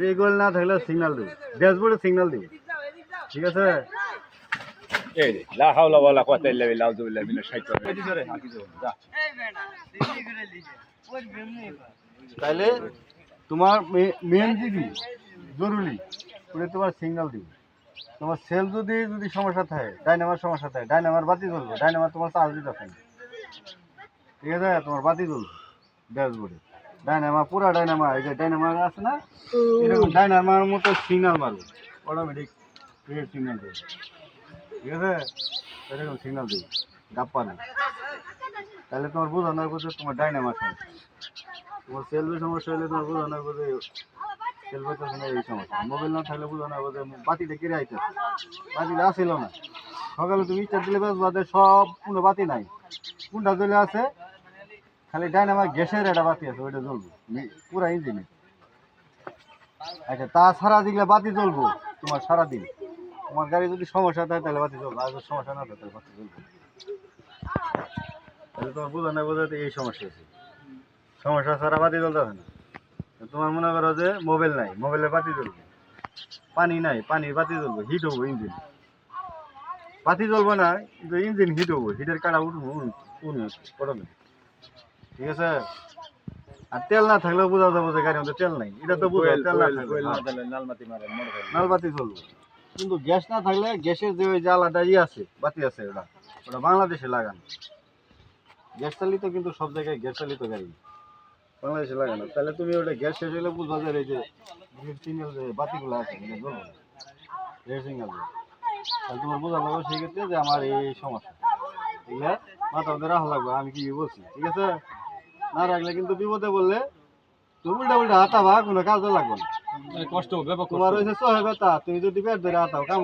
Regular না থাকলে signal দেবো। ড্যাশবোর্ডে সিগন্যাল দিবি। ঠিক আছে? এই লা হাওলা ওয়ালা কুওয়াতা ইল্লা বিল্লাহ আউযু বিল্লাহি মিনাশ শাইতানির রাজিম। রে হাকি তাহলে তোমার মেন দিবি জরুরি। ওটা তোমার সিগন্যাল দিবি। তোমার সেল যদি যদি সমস্যা থাকে ডাইনামার সমস্যা থাকে ডাইনামার বাতি জ্বলবে ডাইনামার তোমার চার্জ দিতে না। ঠিক আছে? তোমার বাতি জ্বলবে ড্যাশবোর্ডে ডাইনামা পুরা ডাইনামা এই যে ডাইনামা আছে না? এরকম ডাইনামার মতো সিগন্যাল মারবে অটোমেটিক সিগন্যাল দেবে ঠিক আছে? এরকম সিগন্যাল দেবে ডাব পাবে তাহলে তোমার বোঝানো হবে তোমার ডাইনামার সমস্যা তোমার সেলফি সমস্যা হলে তোমার বোঝানো হবে যে সেলফি তো এই সমস্যা। মোবাইল না থাকলে বোঝানো হবে যে বাতিটা কেড়ে আইতেছে। বাতিটা আসিল না। সকালে তুমি স্টার দিলে বাদে সব কোনো বাতি নাই। কোনটা জ্বলে আছে? খালি ডাইন আমার গ্যাসের একটা বাতি আছে, ওইটা জ্বলবে। পুরা ইঞ্জিনে আচ্ছা তাছাড়া যেগুলো বাতি জ্বলবো, তোমার সারাদিন তোমার গাড়ি যদি সমস্যা থাকে তাহলে বাতি জ্বলবে, আর সমস্যা না থাকে তাহলে বাতি জ্বলবে। তাহলে তোমার বোঝানো বোঝাতে এই সমস্যা আছে সমস্যা ছাড়া বাতি জ্বলতে হবে না। তোমার মনে করো যে মোবাইল নাই, মোবাইলে বাতি জ্বলবে। পানি নাই, পানির বাতি জ্বলবে হিট হব ইঞ্জিন বাতি জ্বলবে না, কিন্তু ইঞ্জিন হিট হব হিটের কাটা উঠবো, প্রথমে। ঠিক আছে? আর তেল না থাকলেও বোঝা যাব যে গাড়ির মধ্যে তেল নাই। এটা তো বুঝো তেল না থাকলে দিলে নালমাতি মারে মনে করে নাল বাতি জ্বলবে কিন্তু গ্যাস না থাকলে গ্যাসের যে ওই জ্বালাটা ইয়ে আছে বাতি আছে ওটা ওটা বাংলাদেশে লাগানো। গ্যাস চালিত কিন্তু সব জায়গায় গ্যাস চালিত গাড়ি। বাংলাদেশে লাগানো। তাহলে তুমি ওটা গ্যাস শেষ হলে বুঝবা যে এই যে সিগন্যাল যে বাতিগুলো আছে রেড সিগন্যাল তাহলে তোমার বোঝা লাগবে সেই ক্ষেত্রে যে আমার এই সমস্যা। এগুলো মাথা মধ্যে রাখা লাগবে আমি কি বলছি? ঠিক আছে? না রাখলে কিন্তু বিপদে বললে তুমি উল্টা উল্টা হাতাবা কোনো কাজে লাগবে না। কষ্ট হবে তোমার হয়েছে চহে ব্যথা তুমি যদি পেট ধরে হাতাও কাম